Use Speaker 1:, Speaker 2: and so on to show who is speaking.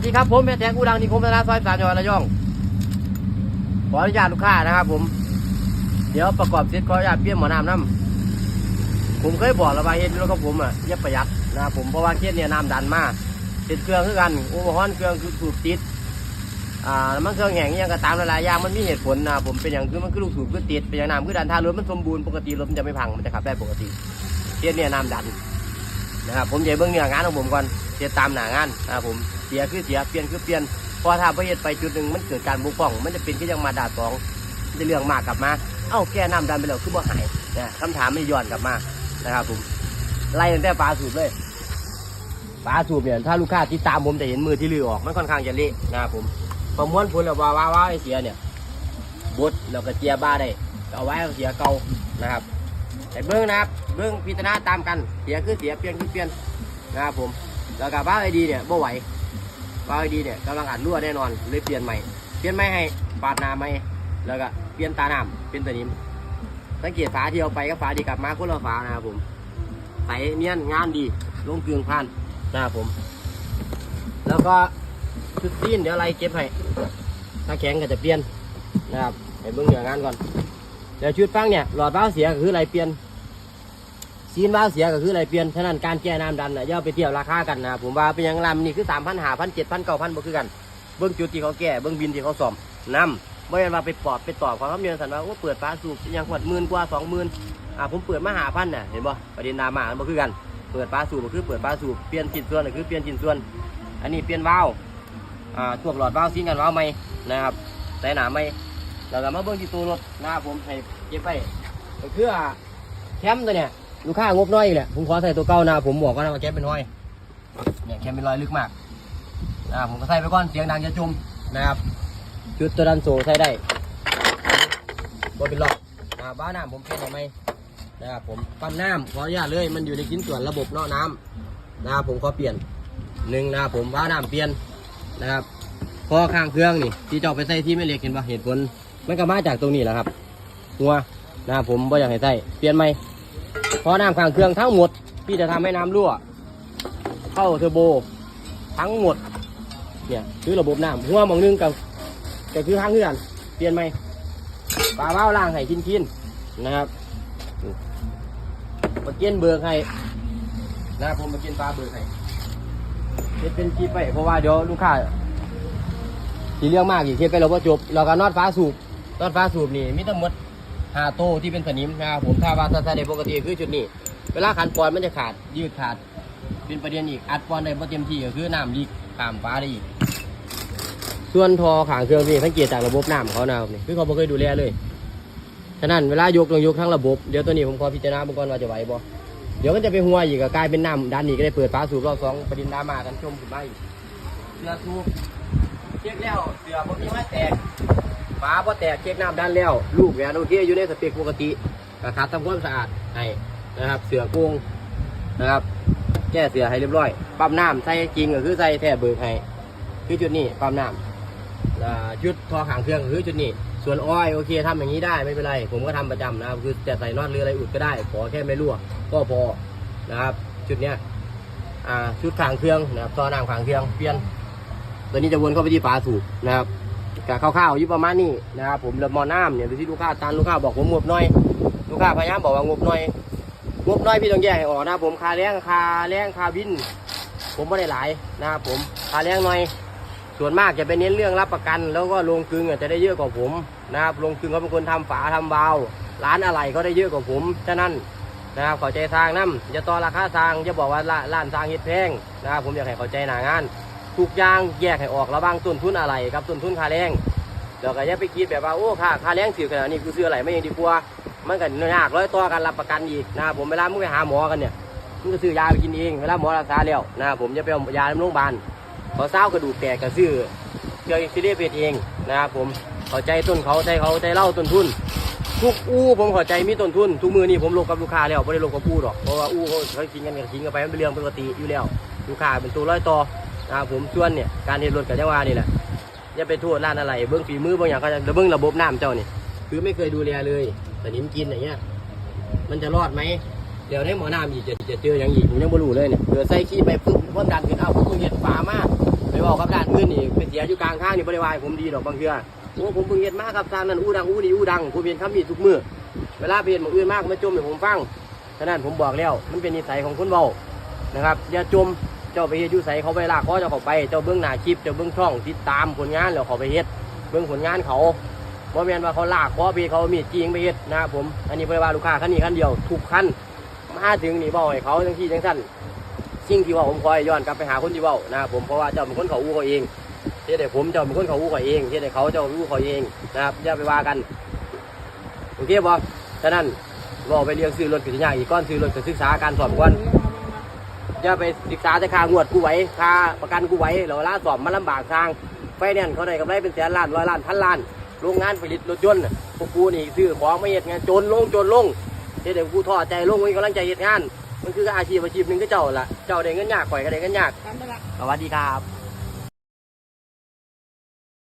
Speaker 1: สดีครับผมแม่แตงกูดังนิคมพัฒนาซอยสามจังหวัดระยอง ขออนุญาตลูกค้านะครับ ผม เดี๋ยวประกอบเสร็จขออนุญาตเปลี่ยนหมอน้ำน้ำผมเคยบอกแล้วว่าเฮ็ดรถกับผมอะอย่าประหยัดนะครับผมเพราะว่าเคสเนี่ยน้ำดันมากติดเครื่องคือกันอุปกรณ์เครื่องคือสูบติดอ่ามันเครื่องแห้งยังก็ตามหลายๆอย่างมันมีเหตุผลนะผมเป็นอย่างคือมันคือลูกสูบคือติดเป็นอย่างน้ำคือดันถ้ารถมันสมบูรณ์ปกติรถมันจะไม่พังมันจะขับได้ปกติเคสเนี่ยน้ำดันนะครับผมจะเบิ่งเนื้องานของผมก่อน เสียตามหนางานนะครับผมเสียคือเสียเปลี่ยนคือเปลี่ยนพอถ้าประเหตุไปจุดหนึ่งมันเกิดการบุกป้อง มันจะเป็นที่ยังมาด่าสองมันจะเรื่องมากกลับมา เอ้าแก้น้ำดันไปแล้วคือบ่หายนะคำถามไม่ย้อนกลับมานะครับผมไล่ตั้งแต่ปลาสูบเลยปลาสูบเนี่ยถ้าลูกค้าที่ตามผมจะเห็นมือที่ลือออกมันค่อนข้างจะเละนะครับผมประมวลผลแล้วว่าว่าว่าไอเสียเนี่ยบดแล้วก็เจียบ้าได้เอาไว้เอาเสียเก่านะครับแต่เบื้องนะครับเบื้องพิจารณาตามกันเสียคือเสียเปลี่ยนคือเปลี่ยนนะครับผม แล้วก็บ้าไอดีเนี่ยบ่ไหวบ้าไอดีเนี่ยกำลังอัดรั่วแน่นอนเลยเปลี่ยนใหม่ เปลี่ยนใหม่ให้ปาดนาใหม่แล้วก็เปลี่ยนตาหน้ำเป็นตะนิมสังเกตฝาที่เอาไปกับฝาที่กลับมาคนละฝานะครับผมใสเนียนงานดีลงเกลืองพันนะครับผม แล้วก็ชุดซีนเดี๋ยวอะไล่เก็บให้ถ้าแข็งก็จะเปลี่ยนนะครับให้เบิ่งเหนืองานก่อนเดี๋ยวชุดฟังเนี่ยหลอดว้าเสียคืออะไรเปลี่ยน ซีนว้าวเสียก็คืออะไรเปลี่ยนฉะนั้นการแก้น้ำดันน่ะอย่าไปเที่ยวราคากันนะผมว่าเป็นอย่างลำนี่คือสามพันห้าพันเจ็ดพันเก้าพันบ่คือกันเบิ่งจุดที่เขาแก้เบิ่งบินที่เขาซ่อมน้ำไม่ใช่ว่าไปปอบไปตอบความคำเยืนสันว่าโอ้เปิดฟ้าสูบยังขวดหมื่นกว่าสองหมื่นอ่าผมเปิดมาหาพันน่ะเห็นบ่ประเด็นดราม่ามันบ่คือกันเปิดฟ้าสูบก็คือเปิดฟ้าสูบเปลี่ยนชิ้นส่วนก็คือเปลี่ยนชิ้นส่วน อันนี้เปลี่ยนวาล์วอ่าพวกหลอดวาล์วซิงกันวาล์วไหมนะครับใส่หนาไหมแล้วก็มาเบิ้งที่ตัวรถนะครับผมให้เก็บไปก็คือแคมตัวเนี่ย ลูกค้างบน้อยอีกแหละผมขอใส่ตัวเก่านะผมบอกก็นะว่าแคมเป็นน้อยเนี่ยแคมเป็นรอยลึกมากนะครับผมก็ใส่ไปก่อนเสียงดังจะจมนะครับจุดตัวดันโซใส่ได้บ่เป็นหลอกนะครับบ้าน้ำผมเปลี่ยนได้ไหมนะครับผมปั๊มน้ำขออนุญาตเลยมันอยู่ในชิ้นส่วนระบบเนาะน้ำนะครับผมขอเปลี่ยนหนึ่งนะครับผมบ้าน้ำเปลี่ยนนะครับพอข้างเครื่องนี่ที่เจาะไปใส่ที่ไม่เล็กเห็นปะเหตุผลมันก็มาจากตรงนี้แหละครับหัวนะครับผมไม่อยากให้ใส่เปลี่ยนไหม พอน้ำข้างเครื่องทั้งหมด พี่จะทำให้น้ำรั่ว เข้าเทอร์โบ ทั้งหมด เนี่ยคือระบบน้ำหัวมองนึงกับก็คือข้างเครื่องเปลี่ยนไหมปลาเบ้าล่างให้ชิ้นๆนนะครับมาเกี้ยนเบิกให้นะผมมาเกี้ยนปลาเบิกให้เฮ็ดเป็นคลิปไปเพราะว่าเดี๋ยวลูกค้าสีเรื่องมากอีกเทปไปเราก็จบ เราก็นอดฟ้าสูบนอดฟ้าสูบนี่มีทั้งหมด ห้าโตวที่เป็นสนิมนะครับผมถ้าว่าถ้าใส่ในปกติคือจุดนี้ เวลาขันปอนมันจะขาดยืดขาด เป็นประเด็นอีกอัดปอนได้บ่เต็มที่ก็คือน้ำลีกข้ามฟ้าได้อีก ส่วนทอขางเครื่องนี่สังเกตจากระบบน้ำเขานะครับนี่คือเขาไม่เคยดูแลเลยฉะนั้นเวลายกต้องยกทั้งระบบเดี๋ยวตัวนี้ผมขอพิจารณาเบื้องก่อนว่าจะไหวบ่เดี๋ยวมันจะไปหัวอีกก็กลายเป็นน้ำด้านนี้ก็ได้เปิดฟ้าสูบรอบสองประเด็นดราม่ากันชมขึ้นมาอีกเรือสูบเช็คแล้วเสือบ่มีไม้แตก ฝาบ่แตกเช็คน้ำด้านแล้ว ลูกแหวนโอเคอยู่ในสเปคปกติกระคัดทำความสะอาดให้นะครับ เสือโกงนะครับ แก้เสือให้เรียบร้อย ปั๊มน้ำใส่จริงก็คือใส่แท้เบิกให้คือจุดนี้ปั๊มน้ำอ่าจุดทอขางเครื่องคือจุดนี้ส่วนอ้อยโอเคทำอย่างนี้ได้ไม่เป็นไร ผมก็ทำประจำนะครับ คือจะใส่นอตหรืออะไรอุดก็ได้ขอแค่ไม่รั่วก็พอนะครับ จุดเนี้ยอ่าชุดขางเครื่องนะครับต่อน้ำขางเครื่องเปลี่ยนตัวนี้จะวนเข้าไปที่ฝาสูบนะครับ กะคร่าวๆอยู่ประมาณนี้นะครับผมเริ่มมอน้ำเนี่ยดูที่ลูกค้าตานลูกค้าบอกผมงบน้อย ลูกค้าพยายามบอกว่างบน้อยงบน้อยพี่ต้องแยกให้ออกนะผมคาแรงคาแรงคาวิน ผมไม่ได้หลายนะครับผมคาแรงน้อย ส่วนมากจะไปเน้นเรื่องรับประกัน แล้วก็ลงกึงจะได้เยอะกว่าผมนะครับลงกึงเขาเป็นคนทำฝาทำวาล์วร้านอะไรก็ได้เยอะกว่าผมฉะนั้นนะครับเข้าใจทางน้ำจะต่อราคาทางจะบอกว่าร้านร้านทางเฮ็ดแพงนะครับผมอยากให้เข้าใจหนางานทุกอย่างแยกให้ออกระหว่างต้นทุนอะไรกับต้นทุนค่าแรง เดี๋ยวก็อย่าไปคิดแบบว่าโอ้ค่าค่าแรงถือขนาดนี้กูซื้ออะไรไม่ยังดีกว่ามันก็ยากร้อยต่อกันรับประกันอีกนะผมเวลามึงไปหาหมอกันเนี่ยมึงก็ซื้อยาไปกินเองเวลาหมอรักษาแล้วนะผมจะไปเอายาในโรงพยาบาลพอเศร้ากระดูกแตกก็ซื้อเจอซิเลียเพียเองนะครับผมข้าใจต้นเขาใจเขาใจเล่าต้นทุนทุกอู้ผมข้าใจมีต้นทุนทุกมือนี่ผมลงกับลูกค้าแล้วไม่ได้ลงกับผู้หรอกเพราะว่าอู้เขาเขากินกันกันกินกันไปมันเป็นเรื่องปกติอยู่แล้ว ลูกค้าเป็นตัวร้อยต่อนะครับผมส่วนเนี่ยการเห็นรถกับจังวะนี่แหละ อย่าไปโทษร้านอะไรเบื้องฝีมือบางอย่างเขาจะเบื้องระบบน้ำเจ้านี่คือไม่เคยดูแลเลยแต่นิมกินอย่างเงี้ย มันจะรอดไหมเดี๋ยวได้หมอน้ำอีกจะจะเจออย่างอีกผมยังไม่รู้เลยเนี่ยเดี๋ยวใส่ขี้ไปปุ๊บความดันขึ้นเอาพวกมึงเห็ดฝามากไปบอกกับด้านอื่นนี่ไปเสียอยู่กลางทางนี่บริวารผมดีดอกบางเทื่อโอ้ผมเพิ่งเห็นมากครับทางนั้นอู้ดังอู้ดีอู้ดังผมเห็นคำมีทุกมือเวลาไปเห็นหมูอื่นมากมาจมให้ผมฟังฉะนั้นผมบอกแล้วมันเป็นนิสัยของคนเบานะครับอย่าจม เจ้าไปเฮ็ดอยู่ใสเขาไปลากคอเจ้าเขาไป เจ้าเบื้องหน้าคลิป เจ้าเบื้องช่องติดตามผลงานแล้วเขาไปเฮ็ด เบื้องผลงานเขาเพราะแม่นว่าเขาลากคอไปเขามีจริงไปเฮ็ดนะครับผม อันนี้บริวาลูกค้าคันนี้คันเดียวทุกคันมาถึงนี่บอกให้เขาทั้งที่ทั้งสั้นสิ่งที่ว่าผมคอยย้อนกลับไปหาคนที่เว่านะครับผมเพราะว่าเจ้าเป็นคนเขาอู้เขาเองเฮ็ดให้ผมเจ้าเป็นคนเขาอู้เขาเองเฮ็ดให้เขาเจ้าอู้เขาเองนะครับอย่าไปว่ากันโอเคบ่ฉะนั้นบอกไปเรียงซื้อรถกิจยากอีกก้อนซื้อรถก็ศึกษาการสอบก่อน จะไปศึกษาจะค่างวดกูไหว้ค่าประกันกูไหว้แล้วเวลาสอบมันลำบากทางไฟแนนซ์เขาได้กำไรเป็นแสนล้านร้อยล้านพันล้านโรงงานผลิตรถยนต์พวกกูนี่ซื้อของไม่เฮ็ดงานจนลงจนลงเฮ็ดให้กูท้อใจลงมีกำลังใจเฮ็ดงาน มันคืออาชีพอาชีพหนึ่งก็เจ้าละเจ้าได้เงินยากข่อยก็ได้เงินยากสวัสดีครับ